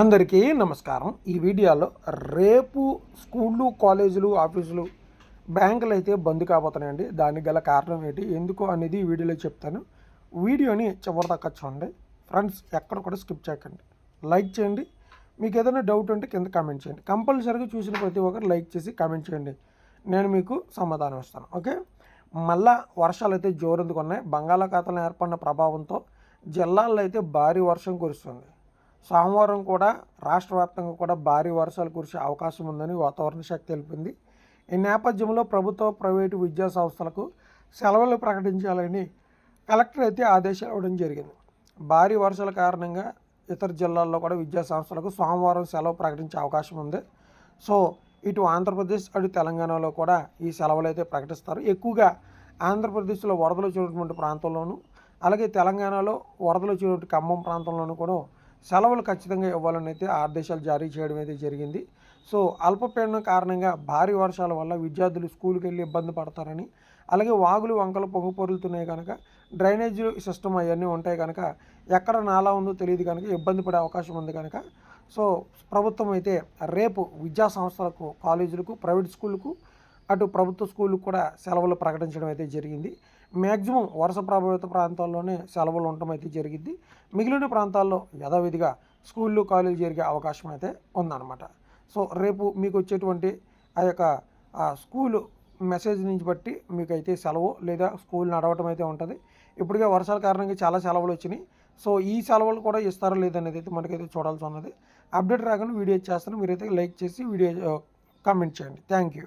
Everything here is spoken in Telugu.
అందరికీ నమస్కారం. ఈ వీడియోలో రేపు స్కూళ్ళు కాలేజీలు ఆఫీసులు బ్యాంకులు అయితే బంద్ కాబోతున్నాయండి. దానికి గల కారణం ఏంటి? ఎందుకు అనేది ఈ వీడియోలో చెప్తాను. వీడియోని చివరిదాకా చూడండి. ఫ్రెండ్స్ ఎక్కడ కూడా స్కిప్ చేయకండి. లైక్ చేయండి. మీకు ఏదైనా డౌట్ ఉంటే కింద కామెంట్ చేయండి. కంపల్సరీగా చూసిన ప్రతి ఒక్కరు లైక్ చేసి కామెంట్ చేయండి. నేను మీకు సమాధానం ఇస్తాను. ఓకే? మళ్ళా వర్షాలు అయితే జోరెందుకు ఉన్నాయి. బంగాళాఖాతంలో ఏర్పడిన ప్రభావంతో జిల్లాల్లో అయితే భారీ వర్షం కురుస్తుంది. సోమవారం కూడా రాష్ట్ర వ్యాప్తంగా కూడా భారీ వర్షాలు కురిసే అవకాశం ఉందని వాతావరణ శాఖ తెలిపింది. ఈ నేపథ్యంలో ప్రభుత్వ ప్రైవేటు విద్యా సంస్థలకు సెలవులు ప్రకటించాలని కలెక్టర్ అయితే ఆదేశాలు ఇవ్వడం జరిగింది. భారీ వర్షాల కారణంగా ఇతర జిల్లాల్లో కూడా విద్యా సంస్థలకు సోమవారం సెలవు ప్రకటించే అవకాశం ఉంది. సో ఇటు ఆంధ్రప్రదేశ్ అటు తెలంగాణలో కూడా ఈ సెలవులు అయితే ప్రకటిస్తారు. ఎక్కువగా ఆంధ్రప్రదేశ్లో వరదలు చూడటువంటి ప్రాంతంలోనూ అలాగే తెలంగాణలో వరదలు చూడటువంటి ఖమ్మం ప్రాంతంలోనూ కూడా సెలవులు ఖచ్చితంగా ఇవ్వాలని అయితే ఆదేశాలు జారీ చేయడం అయితే జరిగింది. సో అల్పపీడనం కారణంగా భారీ వర్షాల వల్ల విద్యార్థులు స్కూల్కి వెళ్ళి ఇబ్బంది పడతారని అలాగే వాగులు వంకలు పొంగు పొరులుతున్నాయి కనుక డ్రైనేజ్ సిస్టమ్ అవన్నీ ఉంటాయి కనుక ఎక్కడ నాలా ఉందో తెలియదు కనుక ఇబ్బంది పడే అవకాశం ఉంది కనుక సో ప్రభుత్వం అయితే రేపు విద్యా సంస్థలకు కాలేజీలకు ప్రైవేట్ స్కూళ్ళకు అటు ప్రభుత్వ స్కూళ్ళు కూడా సెలవులు ప్రకటించడం అయితే జరిగింది. మ్యాక్సిమం వరుస ప్రభావిత ప్రాంతాల్లోనే సెలవులు ఉండటం అయితే జరిగింది. మిగిలిన ప్రాంతాల్లో యథావిధిగా స్కూళ్ళు కాలేజీ జరిగే అవకాశం అయితే ఉందన్నమాట. సో రేపు మీకు వచ్చేటువంటి ఆ యొక్క స్కూలు మెసేజ్ నుంచి బట్టి మీకైతే సెలవు లేదా స్కూల్ నడవటం అయితే ఉంటుంది. ఇప్పటికే వర్షాల కారణంగా చాలా సెలవులు వచ్చినాయి. సో ఈ సెలవులు కూడా ఇస్తారో లేదనేది అయితే మనకైతే చూడాల్సి ఉన్నది. అప్డేట్ రాగానే వీడియో చేస్తాను. మీరైతే లైక్ చేసి వీడియో కామెంట్ చేయండి. Thank you.